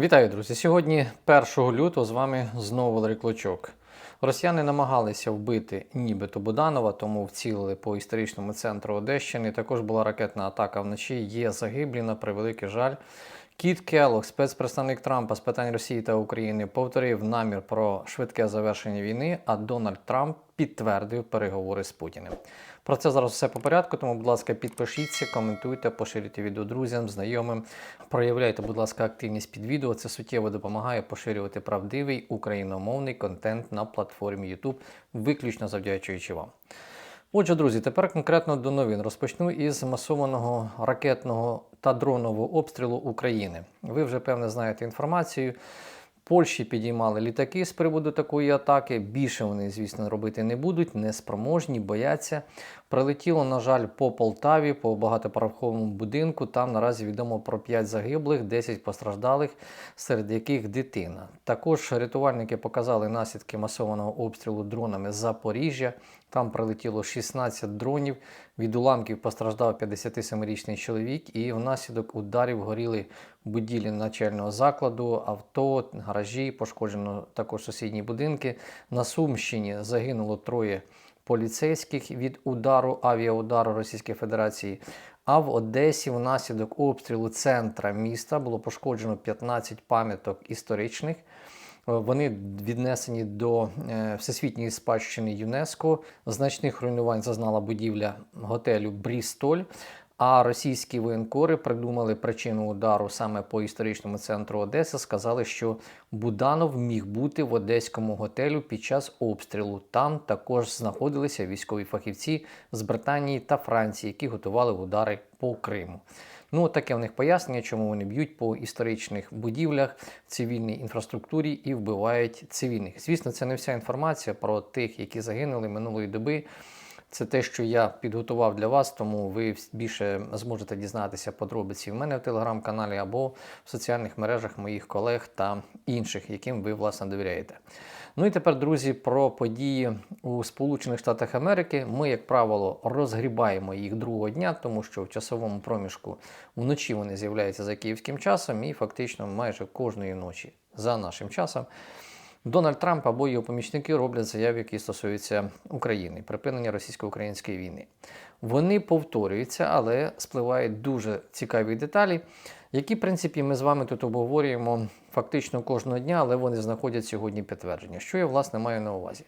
Вітаю, друзі! Сьогодні, 1 лютого, з вами знову Валерій Клочок. Росіяни намагалися вбити нібито Буданова, тому вцілили по історичному центру Одещини. Також була ракетна атака вночі. Є загиблі на превеликий жаль. Кіт Келлог, спецпредставник Трампа з питань Росії та України, повторив намір про швидке завершення війни, а Дональд Трамп підтвердив переговори з Путіним. Про це зараз все по порядку, тому, будь ласка, підпишіться, коментуйте, поширюйте відео друзям, знайомим. Проявляйте, будь ласка, активність під відео. Це суттєво допомагає поширювати правдивий україномовний контент на платформі YouTube, виключно завдячуючи вам. Отже, друзі, тепер конкретно до новин. Розпочну із масованого ракетного та дронового обстрілу України. Ви вже певне знаєте інформацію. Польщі підіймали літаки з приводу такої атаки. Більше вони, звісно, робити не будуть, неспроможні, бояться. Прилетіло, на жаль, по Полтаві, по багатоповерховому будинку. Там наразі відомо про 5 загиблих, 10 постраждалих, серед яких дитина. Також рятувальники показали наслідки масованого обстрілу дронами з Запоріжжя. Там прилетіло 16 дронів. Від уламків постраждав 57-річний чоловік, і внаслідок ударів горіли будівлі начального закладу, авто, гаражі, пошкоджено також сусідні будинки. На Сумщині загинуло троє поліцейських від удару авіаудару Російської Федерації. А в Одесі внаслідок обстрілу центра міста було пошкоджено 15 пам'яток історичних. Вони віднесені до е, всесвітньої спадщини ЮНЕСКО. Значних руйнувань зазнала будівля готелю Брістоль. А російські воєнкори придумали причину удару саме по історичному центру Одеси. Сказали, що Буданов міг бути в одеському готелю під час обстрілу. Там також знаходилися військові фахівці з Британії та Франції, які готували удари по Криму. Ну, таке в них пояснення, чому вони б'ють по історичних будівлях, цивільній інфраструктурі і вбивають цивільних. Звісно, це не вся інформація про тих, які загинули минулої доби. Це те, що я підготував для вас, тому ви більше зможете дізнатися подробиці в мене в телеграм-каналі або в соціальних мережах моїх колег та інших, яким ви власне довіряєте. Ну і тепер, друзі, про події у Сполучених Штатах Америки. Ми, як правило, розгрібаємо їх другого дня, тому що в часовому проміжку вночі вони з'являються за київським часом, і фактично майже кожної ночі за нашим часом. Дональд Трамп або його помічники роблять заяви, які стосуються України, припинення російсько-української війни. Вони повторюються, але спливають дуже цікаві деталі, які, в принципі, ми з вами тут обговорюємо фактично кожного дня, але вони знаходять сьогодні підтвердження. Що я власне маю на увазі?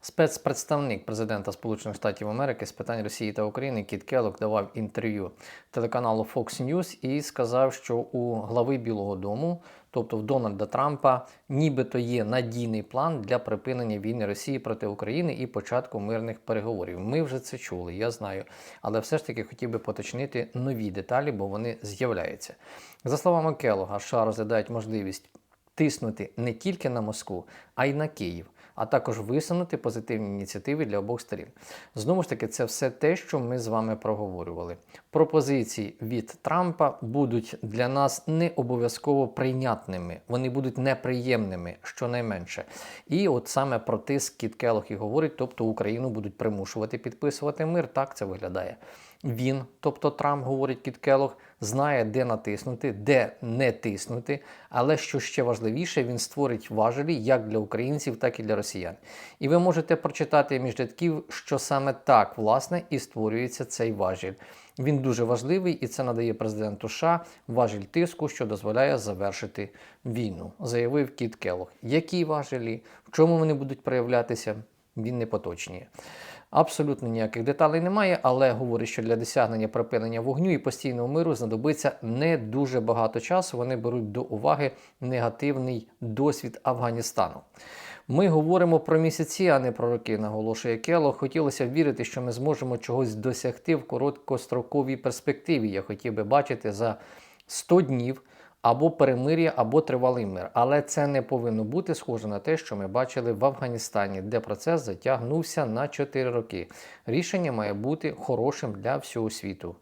Спецпредставник президента Сполучених Штатів Америки з питань Росії та України Кіт Келлог давав інтерв'ю телеканалу Fox News і сказав, що у глави Білого Дому, тобто в Дональда Трампа, нібито є надійний план для припинення війни Росії проти України і початку мирних переговорів. Ми вже це чули, я знаю. Але все ж таки хотів би поточнити нові деталі, бо вони з'являються. За словами Келога, США розглядають можливість тиснути не тільки на Москву, а й на Київ, а також висунути позитивні ініціативи для обох сторін. Знову ж таки, це все те, що ми з вами проговорювали. Пропозиції від Трампа будуть для нас не обов'язково прийнятними, вони будуть неприємними, щонайменше. І от саме про тиск Кіт Келлог і говорить, тобто Україну будуть примушувати підписувати мир. Так це виглядає. Він, тобто Трамп, говорить Кіт Келлог, знає, де натиснути, де не тиснути. Але що ще важливіше, він створить важелі як для українців, так і для росіян. І ви можете прочитати між рядків, що саме так власне і створюється цей важіль. Він дуже важливий і це надає президенту США важіль тиску, що дозволяє завершити війну, заявив Кіт Келлог. Які важелі, в чому вони будуть проявлятися, він не поточнює. Абсолютно ніяких деталей немає, але говорить, що для досягнення припинення вогню і постійного миру знадобиться не дуже багато часу. Вони беруть до уваги негативний досвід Афганістану. Ми говоримо про місяці, а не про роки, наголошує Кело. Хотілося б вірити, що ми зможемо чогось досягти в короткостроковій перспективі. Я хотів би бачити за 100 днів або перемир'я, або тривалий мир. Але це не повинно бути схоже на те, що ми бачили в Афганістані, де процес затягнувся на 4 роки. Рішення має бути хорошим для всього світу.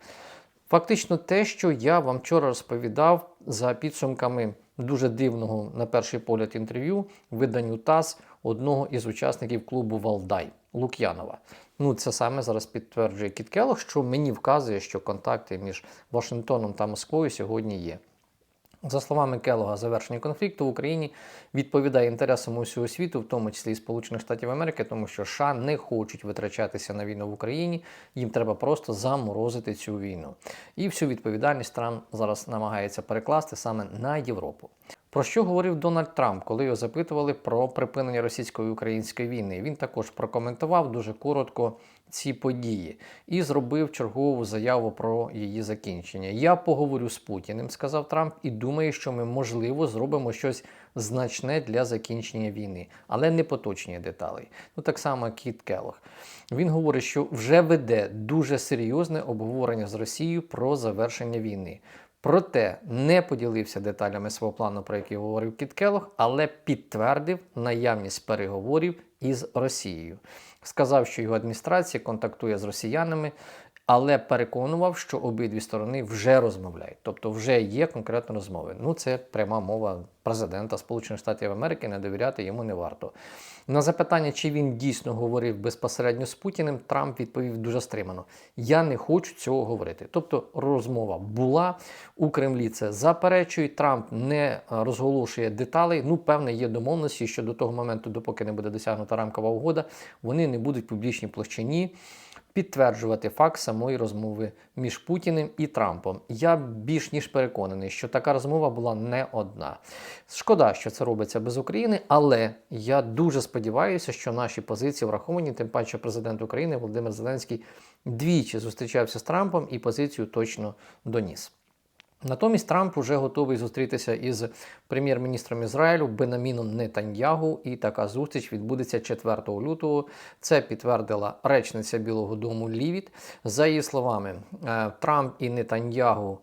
Фактично, те, що я вам вчора розповідав за підсумками дуже дивного, на перший погляд, інтерв'ю виданню ТАСС одного із учасників клубу Валдай Лук'янова. Ну, це саме зараз підтверджує Кіт що мені вказує, що контакти між Вашингтоном та Москвою сьогодні є. За словами Келога, завершення конфлікту в Україні відповідає інтересам усього світу, в тому числі і Сполучених Штатів Америки, тому що США не хочуть витрачатися на війну в Україні. Їм треба просто заморозити цю війну. І всю відповідальність Трамп зараз намагається перекласти саме на Європу. Про що говорив Дональд Трамп, коли його запитували про припинення російської української війни? Він також прокоментував дуже коротко ці події і зробив чергову заяву про її закінчення. Я поговорю з Путіним, сказав Трамп, і думаю, що ми можливо зробимо щось значне для закінчення війни, але не поточні деталей. Ну так само Кіт Келлог. Він говорить, що вже веде дуже серйозне обговорення з Росією про завершення війни. Проте не поділився деталями свого плану, про який говорив Кіт Келлог, але підтвердив наявність переговорів із Росією. Сказав, що його адміністрація контактує з росіянами, але переконував, що обидві сторони вже розмовляють, тобто вже є конкретні розмови. Ну, це пряма мова президента Сполучених Штатів Америки, не довіряти йому не варто. На запитання, чи він дійсно говорив безпосередньо з Путіним, Трамп відповів дуже стримано: Я не хочу цього говорити. Тобто розмова була у Кремлі. Це заперечують. Трамп не розголошує деталей. Ну, певне, є домовленості, що до того моменту, допоки не буде досягнута рамкова угода, вони не будуть в публічній площині підтверджувати факт самої розмови між Путіним і Трампом. Я більш ніж переконаний, що така розмова була не одна. Шкода, що це робиться без України, але я дуже сподіваюся, що наші позиції враховані, тим паче президент України Володимир Зеленський двічі зустрічався з Трампом і позицію точно доніс. Натомість Трамп вже готовий зустрітися із прем'єр-міністром Ізраїлю Бенаміном Нетаньягу, і така зустріч відбудеться 4 лютого. Це підтвердила речниця Білого Дому Лівіт. За її словами, е, Трамп і Нетаньягу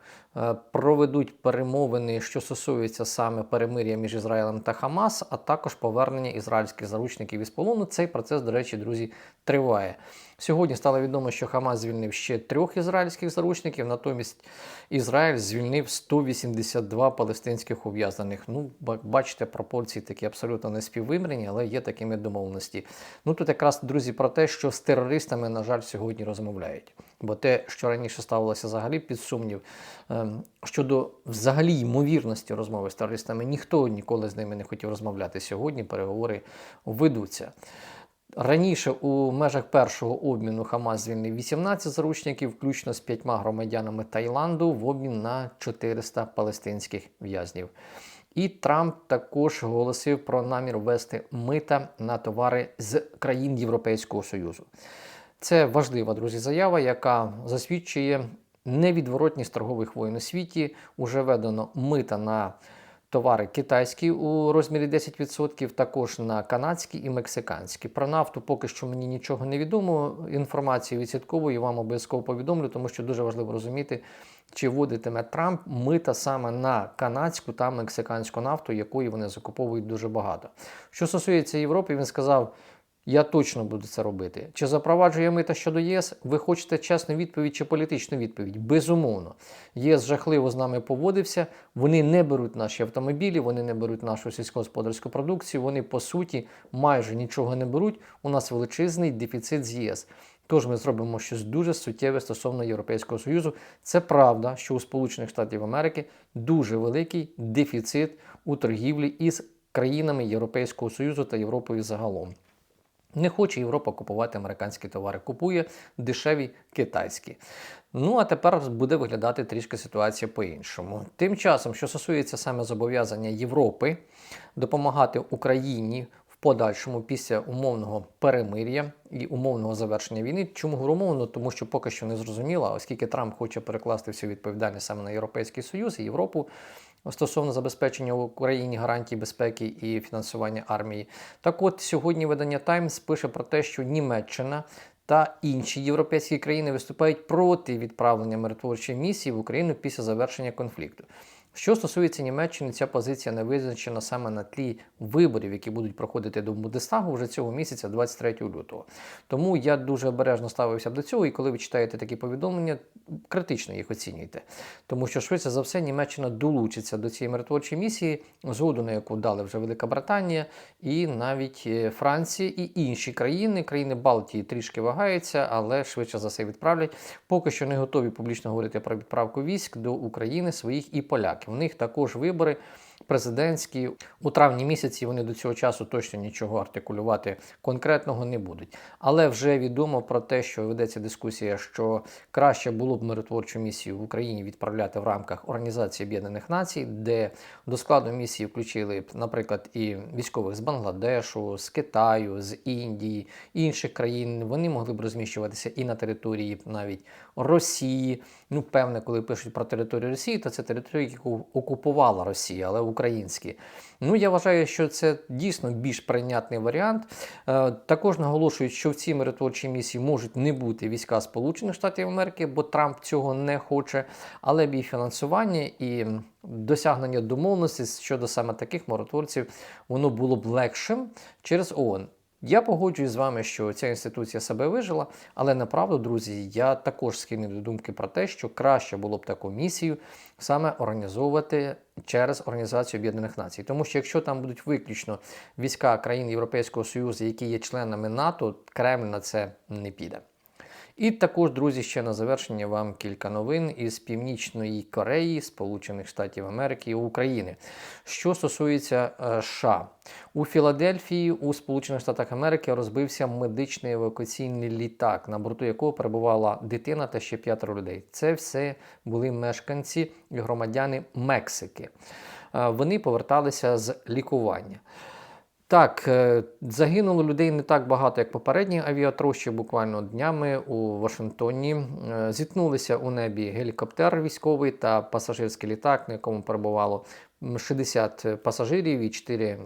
проведуть перемовини, що стосуються саме перемир'я між Ізраїлем та Хамас, а також повернення ізраїльських заручників із полону. Цей процес, до речі, друзі, триває. Сьогодні стало відомо, що Хамас звільнив ще трьох ізраїльських заручників, натомість Ізраїль звільнив 182 палестинських ув'язнених. Ну, бачите, пропорції такі абсолютно не співвимірені, але є такими домовленості. Ну тут якраз друзі про те, що з терористами, на жаль, сьогодні розмовляють. Бо те, що раніше ставилося взагалі під сумнів, ем, щодо взагалі ймовірності розмови з терористами, ніхто ніколи з ними не хотів розмовляти. Сьогодні переговори ведуться. Раніше у межах першого обміну Хамас звільнив 18 заручників, включно з п'ятьма громадянами Таїланду, в обмін на 400 палестинських в'язнів. І Трамп також оголосив про намір ввести мита на товари з країн Європейського Союзу. Це важлива друзі заява, яка засвідчує невідворотність торгових воєн у світі. Уже введено мита на товари китайські у розмірі 10%, також на канадські і мексиканські. Про нафту поки що мені нічого не відомо. Інформацію відслідковую вам обов'язково повідомлю, тому що дуже важливо розуміти, чи вводитиме Трамп мита саме на канадську та мексиканську нафту, якої вони закуповують дуже багато. Що стосується Європи, він сказав. Я точно буду це робити. Чи запроваджує мита щодо ЄС? Ви хочете чесну відповідь чи політичну відповідь? Безумовно. ЄС жахливо з нами поводився. Вони не беруть наші автомобілі, вони не беруть нашу сільськогосподарську продукцію. Вони по суті майже нічого не беруть. У нас величезний дефіцит з ЄС. Тож ми зробимо щось дуже суттєве стосовно Європейського Союзу. Це правда, що у Сполучених Штатів Америки дуже великий дефіцит у торгівлі із країнами Європейського Союзу та Європою загалом. Не хоче Європа купувати американські товари, купує дешеві китайські. Ну а тепер буде виглядати трішки ситуація по-іншому. Тим часом, що стосується саме зобов'язання Європи допомагати Україні в подальшому після умовного перемир'я і умовного завершення війни. Чому говорю? Тому що поки що не зрозуміло, оскільки Трамп хоче перекласти всю відповідальність саме на Європейський Союз і Європу стосовно забезпечення в Україні гарантій безпеки і фінансування армії. Так от сьогодні видання Таймс пише про те, що Німеччина. Та інші європейські країни виступають проти відправлення миротворчої місії в Україну після завершення конфлікту. Що стосується Німеччини, ця позиція не визначена саме на тлі виборів, які будуть проходити до Бундестагу вже цього місяця, 23 лютого. Тому я дуже обережно ставився до цього, і коли ви читаєте такі повідомлення, критично їх оцінюйте. Тому що швидше за все Німеччина долучиться до цієї миротворчої місії, згоду на яку дали вже Велика Британія і навіть е, Франція і інші країни. Країни Балтії трішки вагаються, але швидше за все відправлять. Поки що не готові публічно говорити про відправку військ до України своїх і поляків. В них також вибори президентські. У травні місяці вони до цього часу точно нічого артикулювати конкретного не будуть. Але вже відомо про те, що ведеться дискусія, що краще було б миротворчу місію в Україні відправляти в рамках Організації Об'єднаних Націй, де до складу місії включили б, наприклад, і військових з Бангладешу, з Китаю, з Індії, інших країн. Вони могли б розміщуватися і на території навіть Росії. Ну, певне, коли пишуть про територію Росії, то це територія, яку окупувала Росія, але українські. Ну, я вважаю, що це дійсно більш прийнятний варіант. Е, також наголошують, що в цій миротворчій місії можуть не бути війська Сполучених Штатів Америки, бо Трамп цього не хоче, але і фінансування і досягнення домовленості щодо саме таких миротворців, воно було б легшим через ООН. Я погоджуюсь з вами, що ця інституція себе вижила, але направду, друзі, я також схильний до думки про те, що краще було б таку місію саме організовувати через Організацію Об'єднаних Націй. Тому що якщо там будуть виключно війська країн Європейського Союзу, які є членами НАТО, Кремль на це не піде. І також, друзі, ще на завершення вам кілька новин із Північної Кореї, Сполучених Штатів Америки і України. Що стосується е, США, у Філадельфії у Сполучених Штатах Америки розбився медичний евакуаційний літак, на борту якого перебувала дитина та ще п'ятеро людей. Це все були мешканці і громадяни Мексики. Е, Вони поверталися з лікування. Так, е, загинуло людей не так багато, як попередні авіатрощі. Буквально днями у Вашингтоні Е, зіткнулися у небі гелікоптер військовий та пасажирський літак, на якому перебувало 60 пасажирів і 4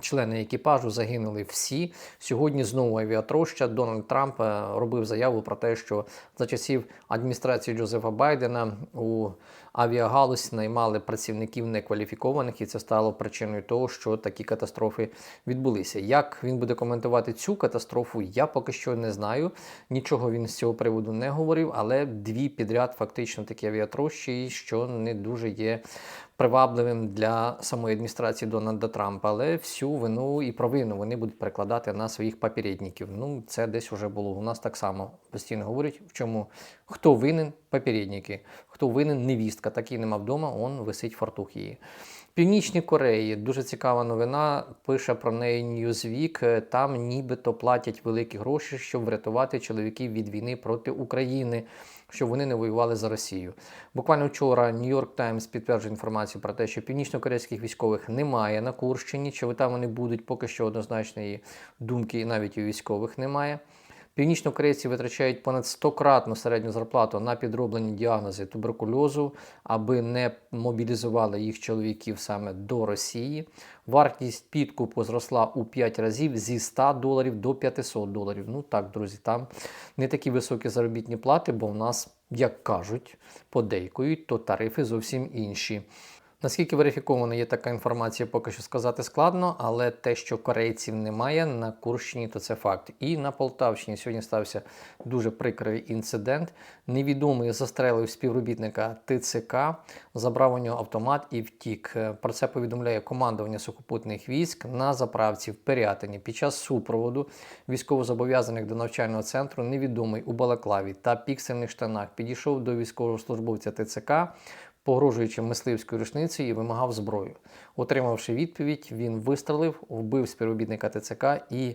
Члени екіпажу загинули всі. Сьогодні знову авіатроща. Дональд Трамп е, робив заяву про те, що за часів адміністрації Джозефа Байдена у авіагалузь наймали працівників некваліфікованих, і це стало причиною того, що такі катастрофи відбулися. Як він буде коментувати цю катастрофу, я поки що не знаю. Нічого він з цього приводу не говорив, але дві підряд фактично такі авіатрощі, що не дуже є привабливим для самої адміністрації Дональда Трампа, але всю вину і провину вони будуть перекладати на своїх попередників. Ну, це десь вже було. У нас так само постійно говорять, в чому хто винен попередники, хто винен невістка, такий нема вдома, он висить фартух її. Північній Кореї дуже цікава новина. Пише про неї Newsweek. Там нібито платять великі гроші, щоб врятувати чоловіків від війни проти України, щоб вони не воювали за Росію. Буквально вчора York Times підтверджує інформацію про те, що північно-корейських військових немає на Курщині, чи там вони будуть, поки що однозначної думки навіть у військових немає. Північнокорейці витрачають понад 100-кратну середню зарплату на підроблені діагнози туберкульозу, аби не мобілізували їх чоловіків саме до Росії. Вартість підкупу зросла у 5 разів зі 100 доларів до 500 доларів. Ну так, друзі, там не такі високі заробітні плати, бо в нас, як кажуть, подейкують, то тарифи зовсім інші. Наскільки верифікована є така інформація, поки що сказати складно, але те, що корейців немає на Курщині, то це факт. І на Полтавщині сьогодні стався дуже прикрий інцидент. Невідомий застрелив співробітника ТЦК, забрав у нього автомат і втік. Про це повідомляє командування сухопутних військ на заправці в Пирятині. Під час супроводу військовозобов'язаних до навчального центру невідомий у Балаклаві та піксельних штанах підійшов до військовослужбовця ТЦК погрожуючи мисливською рушницею і вимагав зброю. Отримавши відповідь, він вистрелив, вбив співробітника ТЦК і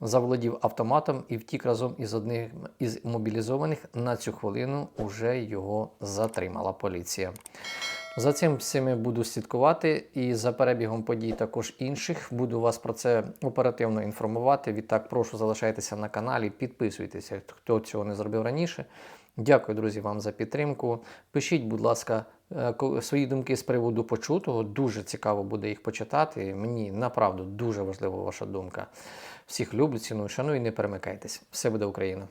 заволодів автоматом і втік разом із одним із мобілізованих. На цю хвилину вже його затримала поліція. За цим всіми буду слідкувати і за перебігом подій також інших. Буду вас про це оперативно інформувати. Відтак, прошу залишайтеся на каналі, підписуйтеся, хто цього не зробив раніше. Дякую, друзі, вам за підтримку. Пишіть, будь ласка, свої думки з приводу почутого. Дуже цікаво буде їх почитати. Мені направду дуже важлива ваша думка. Всіх люблю, ціную, шаную і не перемикайтесь. Все буде Україна!